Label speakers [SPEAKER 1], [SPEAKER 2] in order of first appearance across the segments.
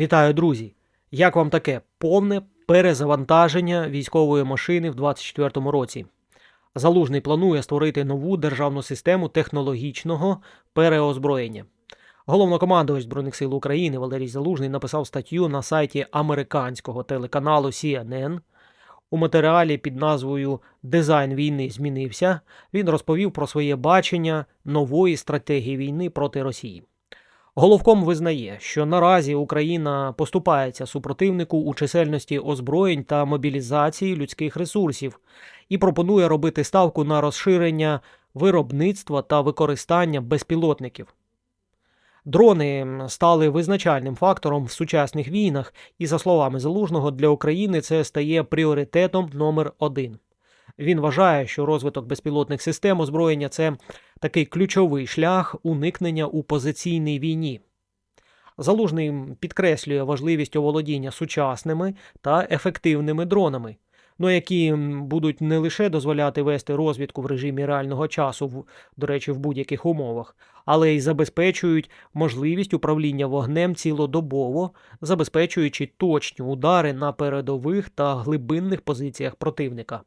[SPEAKER 1] Вітаю, друзі! Як вам таке повне перезавантаження військової машини в 2024 році? Залужний планує створити нову державну систему технологічного переозброєння. Головнокомандувач Збройних сил України Валерій Залужний написав статтю на сайті американського телеканалу CNN. У матеріалі під назвою Дизайн війни змінився. Він розповів про своє бачення нової стратегії війни проти Росії. Головком визнає, що наразі Україна поступається супротивнику у чисельності озброєнь та мобілізації людських ресурсів і пропонує робити ставку на розширення виробництва та використання безпілотників. Дрони стали визначальним фактором в сучасних війнах, і, за словами Залужного, для України це стає пріоритетом номер один. Він вважає, що розвиток безпілотних систем озброєння це такий ключовий шлях уникнення у позиційній війні. Залужний підкреслює важливість оволодіння сучасними та ефективними дронами, ну, які будуть не лише дозволяти вести розвідку в режимі реального часу, в- до речі, в будь-яких умовах, але й забезпечують можливість управління вогнем цілодобово, забезпечуючи точні удари на передових та глибинних позиціях противника.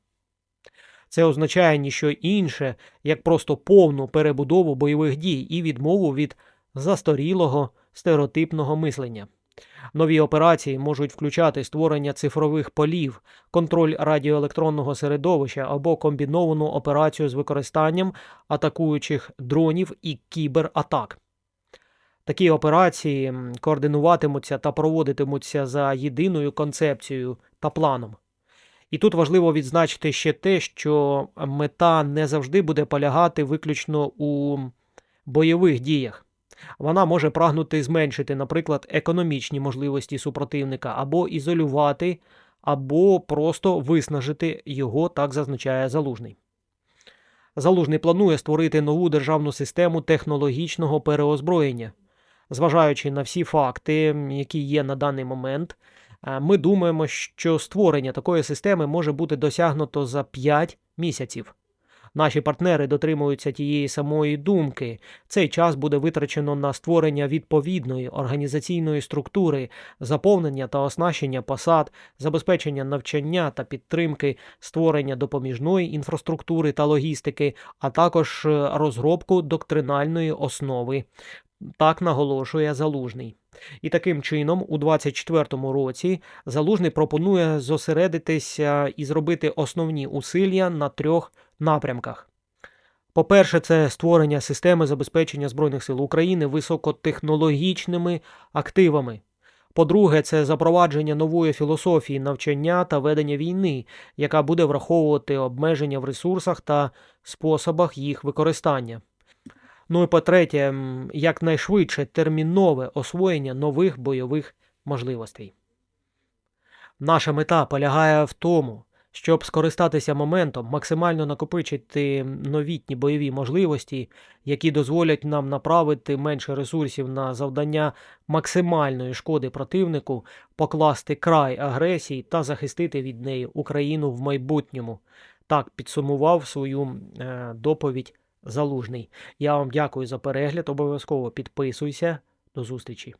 [SPEAKER 1] Це означає ніщо інше, як просто повну перебудову бойових дій і відмову від застарілого стереотипного мислення. Нові операції можуть включати створення цифрових полів, контроль радіоелектронного середовища або комбіновану операцію з використанням атакуючих дронів і кібератак. Такі операції координуватимуться та проводитимуться за єдиною концепцією та планом. І тут важливо відзначити ще те, що мета не завжди буде полягати виключно у бойових діях. Вона може прагнути зменшити, наприклад, економічні можливості супротивника, або ізолювати, або просто виснажити його, так зазначає Залужний. Залужний планує створити нову державну систему технологічного переозброєння. Зважаючи на всі факти, які є на даний момент, ми думаємо, що створення такої системи може бути досягнуто за 5 місяців. Наші партнери дотримуються тієї самої думки. Цей час буде витрачено на створення відповідної організаційної структури, заповнення та оснащення посад, забезпечення навчання та підтримки, створення допоміжної інфраструктури та логістики, а також е, розробку доктринальної основи. Так наголошує Залужний. І таким чином, у 2024 році Залужний пропонує зосередитися і зробити основні усилля на трьох напрямках. По-перше, це створення системи забезпечення Збройних сил України високотехнологічними активами. По-друге, це запровадження нової філософії навчання та ведення війни, яка буде враховувати обмеження в ресурсах та способах їх використання. Ну і по-третє, якнайшвидше термінове освоєння нових бойових можливостей. Наша мета полягає в тому, щоб скористатися моментом, максимально накопичити новітні бойові можливості, які дозволять нам направити менше ресурсів на завдання максимальної шкоди противнику, покласти край агресії та захистити від неї Україну в майбутньому. Так підсумував свою е, доповідь Залужний. Я вам дякую за перегляд. Обов'язково підписуйся. До зустрічі.